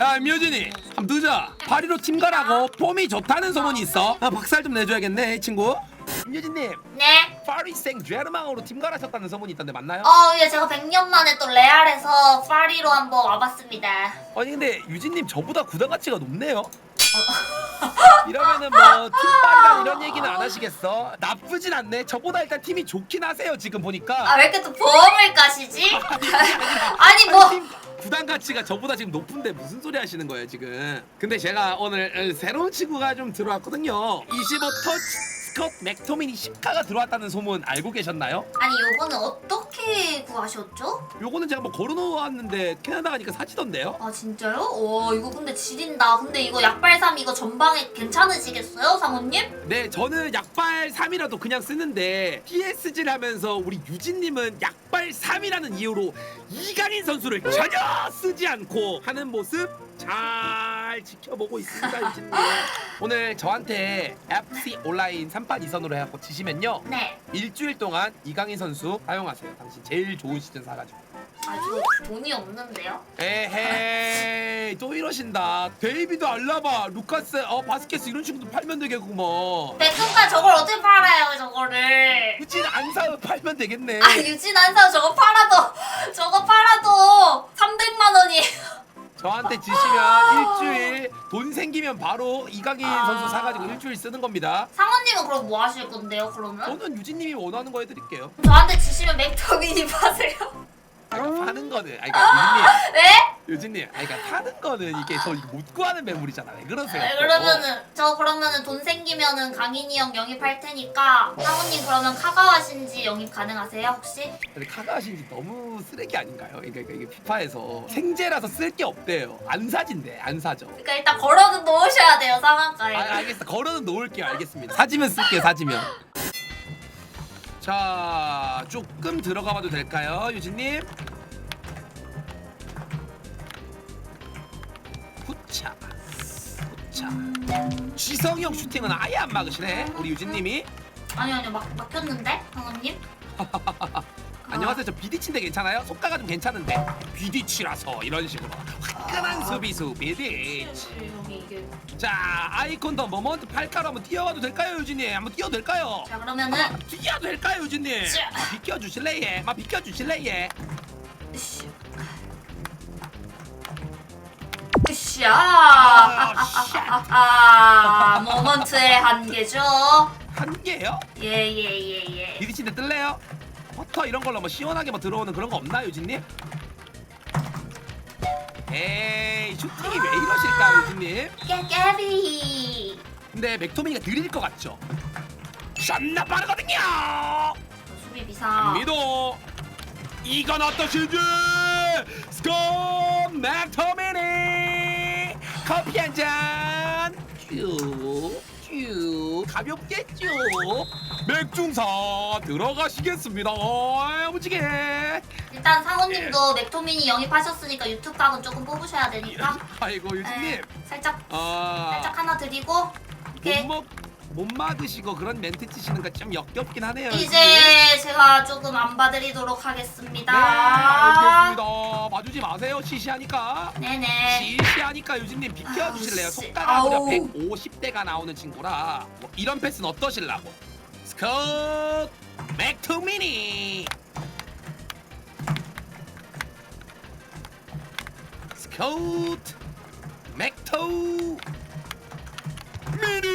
야 임효진이 한번 뜨자 파리로 팀 가라고 폼이 좋다는 소문이 있어 아, 박살 좀 내줘야겠네 이 친구 임효진님 네. 파리 생 제르맹으로 팀 가라셨다는 소문이 있던데 맞나요? 어, 예, 제가 100년 만에 또 레알에서 파리로 한번 와봤습니다. 아니 근데 유진님 저보다 구단 가치가 높네요 이러면은 뭐 팀빨이란 이런 얘기는 안 하시겠어? 나쁘진 않네 저보다 일단 팀이 좋긴 하세요 지금 보니까 아, 왜 이렇게 또 보험을 까시지? 아니, 뭐. 팀 구단 가치가 저보다 지금 높은데 무슨 소리 하시는 거예요 지금? 근데 제가 오늘 어, 새로운 친구가 좀 들어왔거든요. 25 터치 스컷 맥토미니 10카가 들어왔다는 소문 알고 계셨나요? 아니, 요거는 어떻게 구하셨죠? 요거는 제가 뭐 걸어놓았는데 캐나다 가니까 사지던데요? 아, 진짜요? 오, 이거 근데 지린다. 근데 이거 약발삼 이거 전방에 괜찮으시겠어요, 상호님? 네 저는 약발 3이라도 그냥 쓰는데 PSG를 하면서 우리 유진님은 약발 3이라는 이유로 이강인 선수를 전혀 쓰지 않고 하는 모습 잘 지켜보고 있습니다 유진님 오늘 저한테 FC 온라인 3판 2선으로 해갖고 지시면요 네. 일주일 동안 이강인 선수 사용하세요 당신 제일 좋은 시즌 사가지고 아, 저 돈이 없는데요? 에헤이 또 이러신다 데이비드 알라바 루카스 어 바스케스 이런 친구도 팔면 되겠구먼 백금가 저걸 어떻게 팔아요, 저거를? 유진 안 사면 팔면 되겠네. 아, 유진 한사 저거 팔아도, 저거 팔아도 300만 원이. 저한테 지시면 일주일 돈 생기면 바로 이강인 아. 선수 사가지고 일주일 쓰는 겁니다. 상호님은 그럼 뭐 하실 건데요, 그러면? 저는 유진님이 원하는 거 해드릴게요. 저한테 지시면 맥터미니 파세요. 파는 거는, 아니 그러니까 네? 유진님, 유진님, 아니 그러니까 파는 거는 이게 저 이거 못 구하는 매물이잖아요. 왜 그러세요? 네, 그러면은 저 그러면은 돈 생기면은 강인이 형 영입할 테니까 상호님 그러면 카가와 신지 영입 가능하세요 혹시? 근데 카가신지 너무 쓰레기 아닌가요? 그러니까 이게 피파에서 생제라서 쓸 게 없대요. 안 사진대, 안 사죠. 그러니까 일단 걸어는 놓으셔야 돼요 상한가에. 아, 알겠어. 걸어는 놓을게요. 알겠습니다. 사지면 쓸게요. 사지면. 자, 조금 들어가 봐도 될까요, 유진님? 후차. 후차. 지성형 슈팅은 아예 안 막으시네. 우리 유진님이. 아니 아니요 막 막혔는데 상호님? 안녕하세요. 저 비디치인데 괜찮아요? 속가가 좀 괜찮은데. 비디치라서 이런 식으로 화끈한 수비수 비디치. 여기 이게. 자, 아이콘도 모먼트 팔가로 한번 뛰어가도 될까요, 유진님? 한번 뛰어도 될까요? 자 그러면은 아, 뛰어도 될까요, 유진님? 자. 아, 비켜주실래 예? 막 비켜주실래 예? 으쌰. 아, 아 모먼트의 한계죠. 한 개요? 예 예 예 예. 비디치인데 뜰래요? 버터 이런 걸로 뭐 시원하게 뭐 들어오는 그런 거 없나, 유진님? 에이, 슈팅이 왜 이러실까, 유진님? 깨깨비. 근데 맥토미니가 느릴 것 같죠? 존나 빠르거든요! 수비 비상. 미도 이건 어떠신지 스코 맥토미니 커피 한잔쭈쭈 가볍게 쭈 맥중사 들어가시겠습니다. 무지개 일단 상호님도 맥토미니 영입하셨으니까 유튜브 각은 조금 뽑으셔야 되니까. 아이고 에, 유진님. 살짝 아, 살짝 하나 드리고 못, 먹, 못 막으시고 그런 멘트 치시는 거 좀 역겹긴 하네요. 이제 제가 조금 안 봐드리도록 네 하겠습니다. 알겠습니다 봐주지 마세요 시시하니까 네네. 시시하니까 유진님 비켜주실래요? 아우, 씨. 속가가 무려 아우. 150대가 나오는 친구라 뭐 이런 패스는 어떠실라고? 스컷 맥투미니 스컷 맥토 미니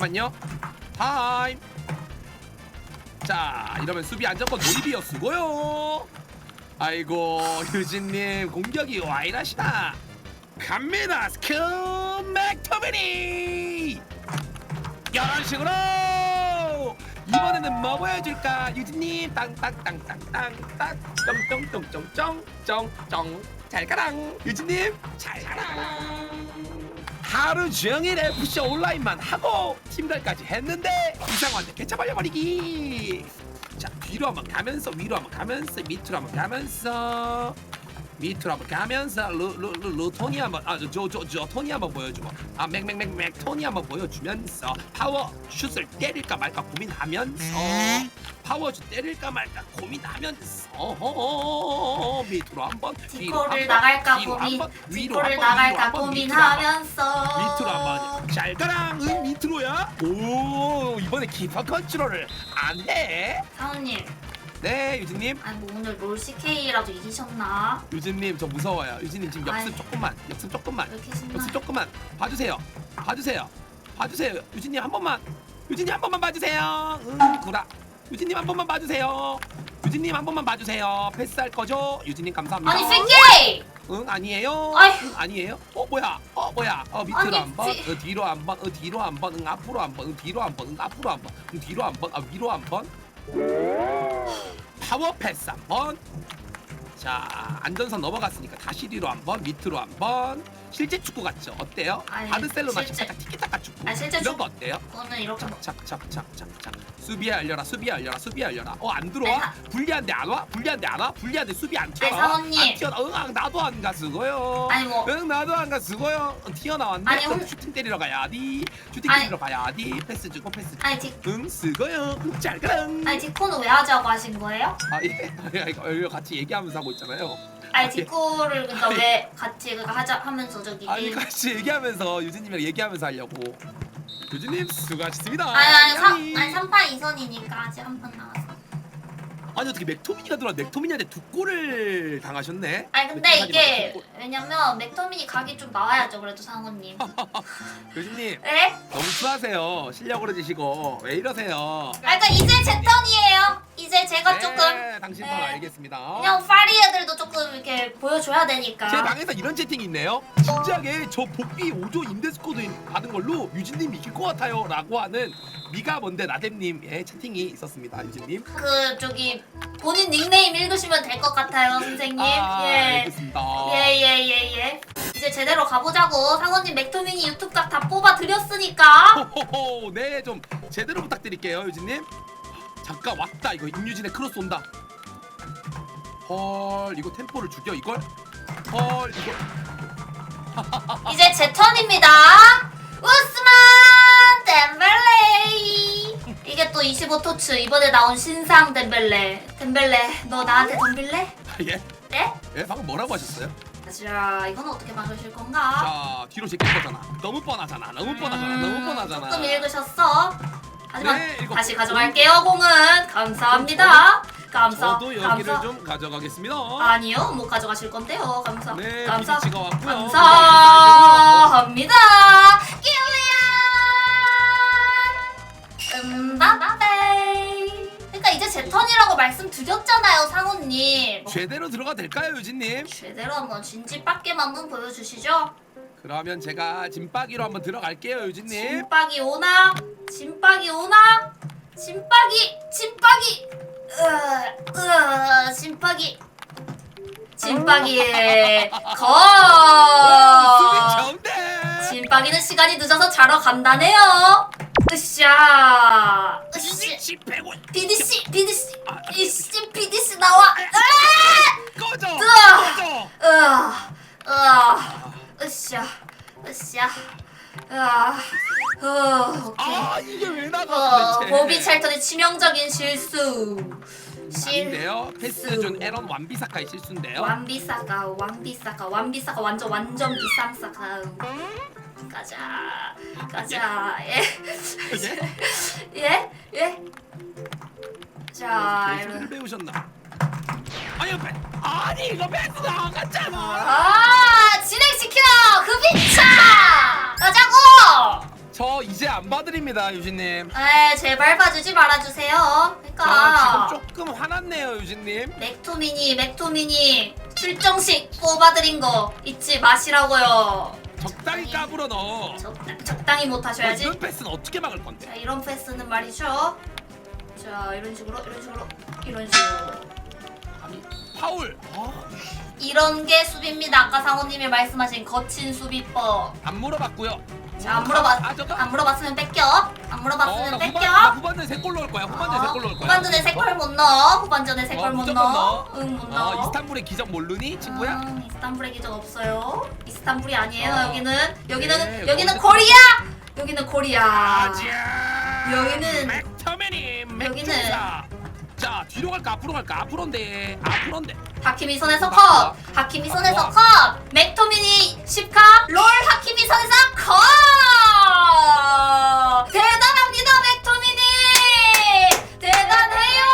잠깐만요. 타임. 자 이러면 수비 안정권 몰입이어 쓰고요. 아이고 유진님 공격이 와 이라시다. 갑니다. 스킬 맥터비니. 이런 식으로. 이번에는 뭐 보여줄까? 유진님 땅땅땅땅땅땅. 쩡쩡쩡쩡쩡쩡쩡. 잘 가랑. 유진님 잘 가랑 하루 종일 FC 온라인만 하고 팀들까지 했는데 이상한데 개차발려버리기. 자 뒤로 한번 가면서 위로 한번 가면서 밑으로 한번 가면서 밑으로 한번 가면서 루루루 루 토니 한번 아저저저 토니 한번 보여주고. 아 맥맥맥맥 토니 한번 보여주면서 파워 슛을 때릴까 말까 고민하면서 파워슛 때릴까 말까 고민하면서 밑으로 한번 디코를 나갈까 고민 디코를 나갈까 고민하면서. 밑으로 한번 짤가랑 응 밑으로야? 오 이번에 키퍼 컨트롤을 안해? 사원님. 네 유진님. 아니 뭐 오늘 롤 CK라도 이기셨나? 유진님 저 무서워요. 유진님 지금 역습 아이. 조금만 역습 조금만 왜 이렇게 신나? 역습 조금만. 봐주세요 봐주세요 봐주세요. 유진님 한 번만 유진님 한 번만 봐주세요. 응 구라 유진님 한 번만 봐주세요. 유진님 한 번만 봐주세요. 패스할 거죠? 유진님 감사합니다. 아니 쎄게! 응 아니에요? 아이. 응 아니에요? 어 뭐야? 어 뭐야? 어 밑으로 아니, 한 번 지- 어, 뒤로 한 번 어, 뒤로 한 번 응 앞으로 한 번 응 뒤로 한 번 응 앞으로 한 번 응 뒤로 한 번 아 위로 한 번. 파워 패스 한 번. 자 안전선 넘어갔으니까 다시 뒤로 한 번 밑으로 한 번. 실제 축구 같죠? 어때요? 아니, 바르셀로나 실제- 살짝 티키타카 아니, 실제 이런 축- 거 어때요? 저는 이렇게 뭐- 착착착착착 수비야 열려라 수비야 열려라 수비야 열려라. 어 안 들어와? 사- 불리한데 안 와? 불리한데 안 와? 불리한데 수비 안 아니, 튀어나와? 사원님. 안 튀어나 응 아, 나도 안 가 쓰고요. 아니, 뭐- 응 나도 안 가 쓰고요. 어, 튀어나왔네. 아니, 그럼 혼- 슈팅 때리러 가야지 슈팅 아니. 때리러 가야지 패스 주고 패스 주고. 아니 디, 응 쓰고요. 응 짤가랑 아니 디코는 왜 하자고 하신 거예요? 아예. 이거 같이 얘기하면서 하고 있잖아요 아니 예. 디코를 그러니까 왜 같이 그거 하자 하면서 저기 아니 같이 얘기하면서 유진님이랑 얘기하면서 하려고 유진님 수고하셨습니다 아니 아니 삼. 아니 3판 2선이니까 아직 한 판 남았어. 아니 어떻게 맥토미니가 들어와 맥토미니한테 두 골을 당하셨네 아니 근데 맥토미니 이게 두 골. 왜냐면 맥토민이 각이 좀 나와야죠 그래도 상호님. 교수님 네? 너무 추하세요 실력으로 지시고 왜 이러세요 아 그러니까 이제 제 턴이에요. 이제 제가 조금 네, 당신 편 네. 알겠습니다 그냥 파리 애들도 조금 이렇게 보여줘야 되니까. 제 방에서 이런 채팅이 있네요 진지하게 저 복비 5조 임대스코드 받은 걸로 유진님 이길 것 같아요 라고 하는 미가 뭔데 나댐님의 채팅이 있었습니다 유진님 그 저기 본인 닉네임 읽으시면 될 것 같아요 선생님. 아 예. 알겠습니다 예예예 예, 예. 이제 제대로 가보자고 상원님 맥토미니 유튜브 각 다 뽑아 드렸으니까. 호호호 네 좀 제대로 부탁드릴게요 유진님 잠깐 왔다 이거 임유진의 크로스 온다 헐 이거 템포를 죽여 이걸 헐 이거 이제 제 턴입니다. 우스만 덴벨레이. 이게 또 25토츠 이번에 나온 신상 덴벨레. 덴벨레 너 나한테 덤빌래? 예? 네? 예 방금 뭐라고 하셨어요? 자 이건 어떻게 막으실 건가? 자 뒤로 제낀 거잖아 너무 뻔하잖아 너무 뻔하잖아 너무 음, 뻔하잖아 조금 읽으셨어. 하지만 네. 다시 가져갈게요 공은. 감사합니다. 감사. 저도 여기를 감사. 좀 가져가겠습니다 아니요 못 가져가실 건데요. 감사. 네 감사. 왔고요 감사합니다. 킬리야. 음바페. 그러니까 이제 제 턴이라고 말씀드렸잖아요, 상우님. 제대로 들어가 될까요 유진님? 제대로 한번 진지 밖에만 한번 보여주시죠. 그러면 제가 짐박이로 한번 들어갈게요 유진님 진박이 오나? 진박이 오나? 진박이, 진박이. 으, 으, 진박이. 진박이. 오, 수비 거. 진박이는 시간이 늦어서 자러 간다네요. 으쌰. 으쌰. 비비치 빼고 BDC, BDC. 아, 이씨, BDC 나와. 꺼져! 꺼져 으아, 으아, 으쌰, 으쌰, 으아, 어, 오케이. 아 이게 왜 나가 어, 도대체 보비 찰턴의 치명적인 실수. 실 아닌데요 패스 준 에런 완비사카의 실수인데요 완비사가, 완비사가, 완비사가 완전 완전 비상사가. 가자, 가자, 예, 예? 예, 예. 자, 이런. 배우셨나 아니 패 아니 이거 패스 나갔잖아 아, 진행시켜, 흡입차. 가자고. 저 이제 안 봐드립니다 유진님 에 제발 봐주지 말아주세요. 저 그러니까 지금 조금 화났네요 유진님 맥토미니 맥토미니 출정식 뽑아드린 거 잊지 마시라고요. 적당히 까불어 넣어 적, 적당히 못 하셔야지. 이런 패스는 어떻게 막을 건데 자 이런 패스는 말이죠. 자 이런 식으로 이런 식으로 이런 식으로 파울 아, 이런 게 수비입니다. 아까 상호님이 말씀하신 거친 수비법. 안 물어봤고요 자안 물어봤 아 저거 안 물어봤으면 뺏겨. 안 물어봤으면 어, 나 뺏겨. 후반, 나 후반전에 세 골 넣을 거야 후반전에 어, 세골 넣을 거야 후반전에 세골 못 넣어. 후반전에 세골 어, 못 무조건 넣어. 넣어. 응 못 어, 넣어. 이스탄불의 기적 모르니 친구야? 음, 이스탄불의 기적 없어요. 이스탄불이 아니에요. 어. 여기는 여기는 네, 여기는 거기서- 코리아. 여기는 코리아. 아자 여기는- 맥터맨이 여기는- 맥주사 자 뒤로 갈까 앞으로 갈까 앞으로인데 앞으로인데 하키미 손에서 아, 컷! 하키미 손에서 컷! 맥토미니 10카! 롤 하키미 손에서 컷! 대단합니다 맥토미니! 대단해요!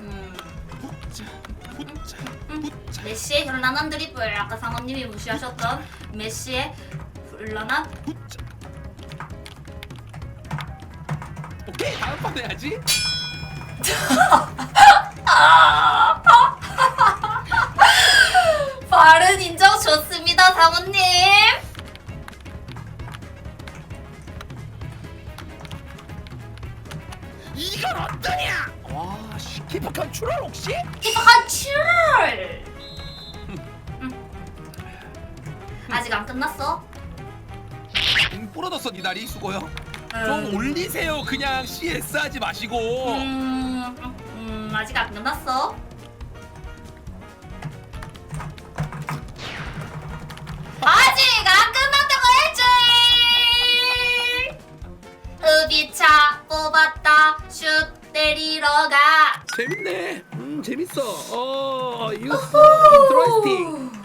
음, 붙자 붙자 붙자 메시의 현란한 드리블 아까 상원님이 무시하셨던 메시의 현란한 오케이 다음 판 해야지? 발은 인정 좋습니다 상원님. 이건 어떠냐? 와 키퍼 컨트롤 혹시? 키퍼가 출 아직 안 끝났어? 응 부러졌어 니 다리 수고요. 음. 좀 올리세요 그냥 CS 하지 마시고 음, 음, 아직 안 끝났어. 아직 안 끝났다고 했지. 흡이차 뽑았다. 슛 때리러 가. 재밌네 음 재밌어 어 이거 인트레스팅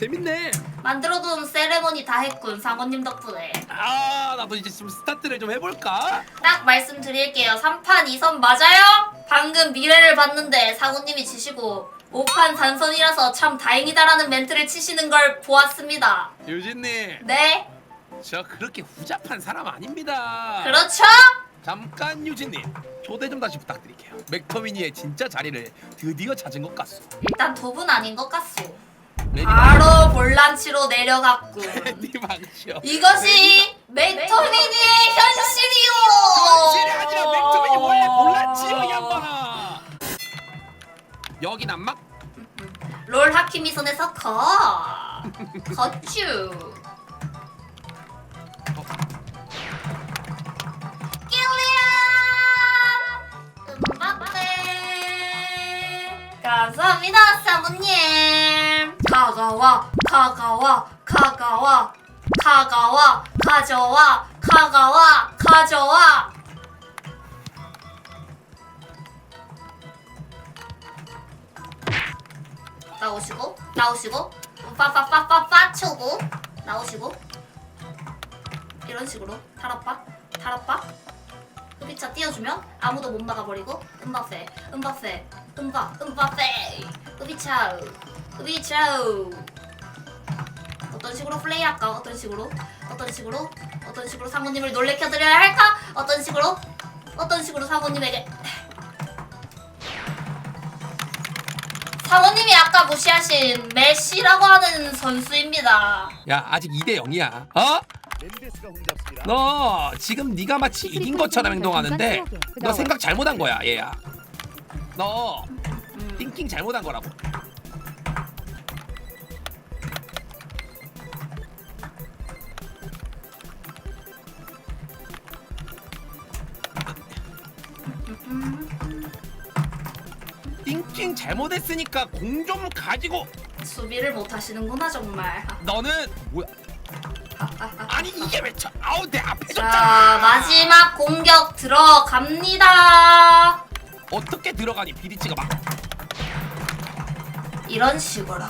재밌네 만들어둔 세레모니 다 했군 상원님 덕분에. 아 나도 이제 좀 스타트를 좀 해볼까 딱 말씀드릴게요. 3판 2선 맞아요? 방금 미래를 봤는데 상원님이 지시고 5판 단선이라서 참 다행이다라는 멘트를 치시는 걸 보았습니다. 유진님 네? 저 그렇게 후잡한 사람 아닙니다 그렇죠? 잠깐 유진님 초대 좀 다시 부탁드릴게요 맥터미니의 진짜 자리를 드디어 찾은 것 같소 일단 도분 아닌 것 같소. 바로 볼란치로 내려갔고. 방시오 이것이 맥토미니의 현실이오. 현실이 아니라 맥터미니 원래 몰랐지요 이 양반아 여기 난막 롤 하키미 손에서 컷. 컷쭈. 킬리안. 음바페. 감사합니다 사모님. 가가와 가가와 가가와 가가와 가져와 가가와 가져와. 나오시고 나오시고 빠빠빠빠빠 쳐고 나오시고. 이런 식으로 탈압박 탈압박 흡입차 띄워주면 아무도 못 막아버리고 음바페 음바페 음바 음바페. 흡입차 흡입차 어떤 식으로 플레이할까? 어떤 식으로? 어떤 식으로? 어떤 식으로 사모님을 놀래켜드려야 할까? 어떤 식으로? 어떤 식으로 사모님에게? 사모님이 아까 무시하신 메시라고 하는 선수입니다. 야 아직 2대 0이야. 어? 너 지금 네가 마치 이긴 것처럼 행동하는데 너 생각 잘못한 거야 얘야. 너 음. 띵킹 잘못한 거라고 잘못했으니까 공 좀 가지고 수비를 못 하시는구나 정말. 너는 뭐야 아니 이게 왜 저, 아우 내 앞에 자 줬잖아 마지막 공격 들어갑니다. 어떻게 들어가니 비디치가 막 이런 식으로.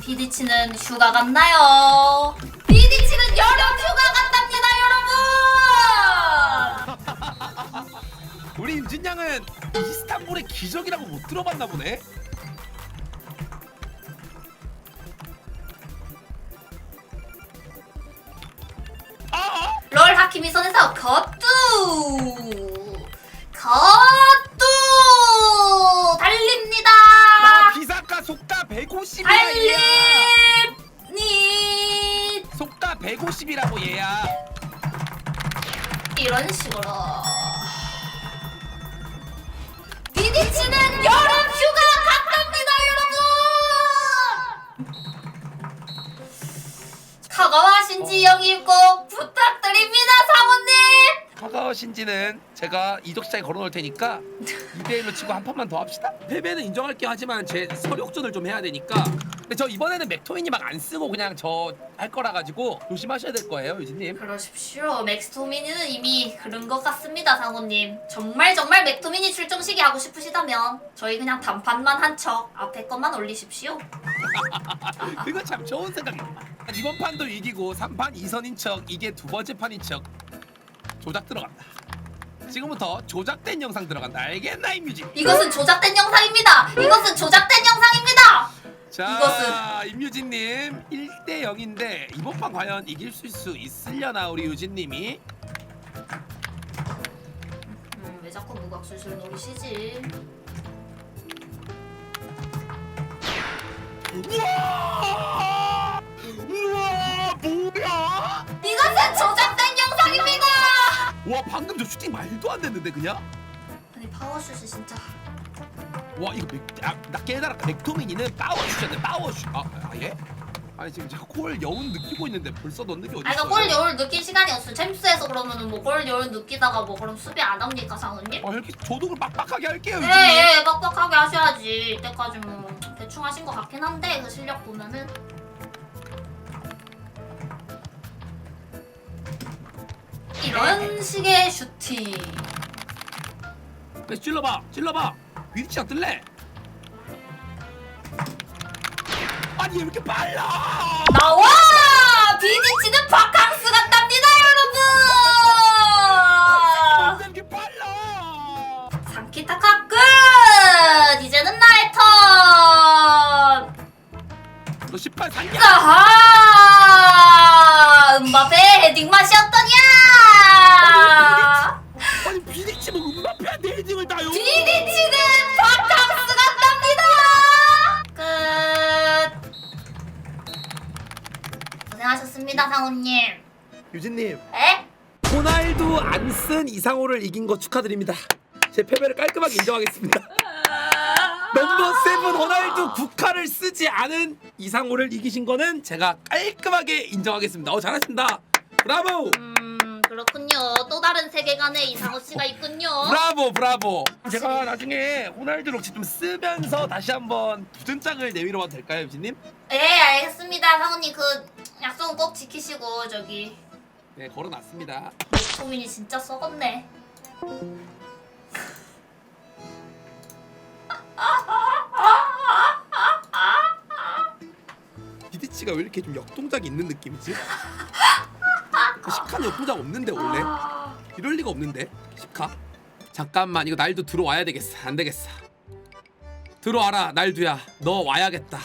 비디치는 휴가 갔나요? 비디치는 여름 휴가 갔답니다 여러분. 우리 임진 양은 이스탄불의 기적이라고 못 들어봤나 보네. 아, 롤 하키미 손에서 겉뚜 시장에 걸어놓을 테니까 2대 1로 치고 한 판만 더 합시다. 패배는 인정할게 하지만 제 서력전을 좀 해야 되니까 근데 저 이번에는 맥토민이 막 안 쓰고 그냥 저 할 거라 가지고 조심하셔야 될 거예요, 유진님. 그러십시오. 맥스토미니는 이미 그런 것 같습니다, 상호님. 정말 정말 맥토미니 출정식이 하고 싶으시다면 저희 그냥 단판만 한 척 앞에 것만 올리십시오. 그거 참 좋은 생각입니다. 이번 판도 이기고 3판 2선인 척 이게 두 번째 판인 척 조작 들어간다. 지금부터 조작된 영상 들어간다. 알겠나 임유진? 이것은 조작된 영상입니다. 이것은 조작된 영상입니다. 자, 이것은- 임유진님 1대 0인데 이번 판 과연 이길 수 있으려나 우리 유진님이? 음, 왜 자꾸 무각술술 노리시지? 우와! 와 방금 저 슈팅 말도 안 됐는데 그냥? 아니 파워슛이 진짜 와 이거 맥, 아, 나 깨달았다 맥토미니는 파워슛이었네 파워슛 아, 아 예? 아니 지금 제가 골 여운 느끼고 있는데 벌써 넣는 게 어디 아 있어요? 이거 골 여울 느낄 시간이 없어. 챔스에서 그러면은 뭐골 여울 느끼다가 뭐 그럼 수비 안 합니까 상훈님? 아 이렇게 조독을 빡빡하게 할게요 예, 유진님 예, 빡빡하게 하셔야지. 이때까지 뭐 대충 하신 것 같긴 한데 그 실력 보면은 이런 식의 슈팅. 그래 찔러봐 찔러봐 위치 안 뜰래? 아니 왜 이렇게 빨라 나와! 비디치는 바캉스 간답니다, 여러분! 왜 이렇게 빨라 상키타 카 끝! 이제는 나의 턴! 너 18 샀냐? 아하! 음바페 헤딩 맛이었더냐! 아니 고생하셨습니다, 상우님. 유진님 에? 호날두 안 쓴 이상호를 이긴 거 축하드립니다 제 패배를 깔끔하게 인정하겠습니다 넘버 세븐 호날두 국카를 쓰지 않은 이상호를 이기신 거는 제가 깔끔하게 인정하겠습니다 어 잘하신다 브라보 음, 그렇군요. 또 다른 세계관에 이상호 씨가 있군요. 브라보 브라보 제가 나중에 호날두 록시 좀 쓰면서 다시 한번 도전장을 내밀어 봐도 될까요 유진님? 예, 알겠습니다. 상우님 그 약속은 꼭 지키시고 저기. 네 걸어놨습니다. 소민이 진짜 썩었네. 비디치가 왜 이렇게 좀 역동작이 있는 느낌이지? 그 시카는 역동작 없는데 원래. 이럴 리가 없는데 시카. 잠깐만 이거 날도 들어와야 되겠어. 안 되겠어. 들어와라 날두야. 너 와야겠다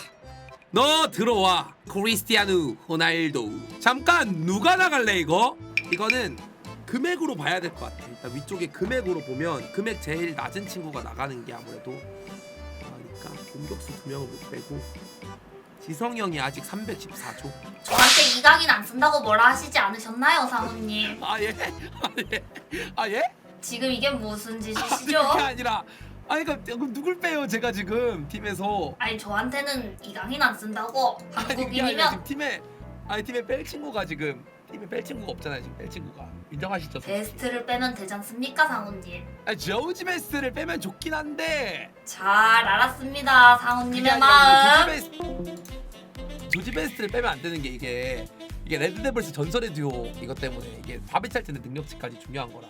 너 들어와 크리스티아누 호날두 잠깐 누가 나갈래 이거 이거는 금액으로 봐야 될 것 같아 일단 위쪽에 금액으로 보면 금액 제일 낮은 친구가 나가는 게 아무래도 그러니까 공격수 두 명을 못 빼고 지성이 형이 아직 314조 저한테 이강인 안 쓴다고 뭐라 하시지 않으셨나요, 상우님? 아 예? 아 예? 아 예? 지금 이게 무슨 아, 짓이시죠? 그게 아니라 아니 그러니까 그럼 누굴 빼요 제가 지금 팀에서 아니 저한테는 이강인 안 쓴다고 그게 아니라 한국인이면 지금 팀에 아니 팀에 뺄 친구가 지금 팀에 뺄 친구가 없잖아요 지금 뺄 친구가 인정하시죠? 베스트를 빼면 되지 않습니까, 상우님? 아니 조지 베스트를 빼면 좋긴 한데 잘 알았습니다, 그게 아니라 마음. 조지 베스트 조지 베스트를 빼면 안 되는 게 이게 이게 레드데블스 전설의 듀오 이것 때문에 이게 바비 찰 때는 능력치까지 중요한 거라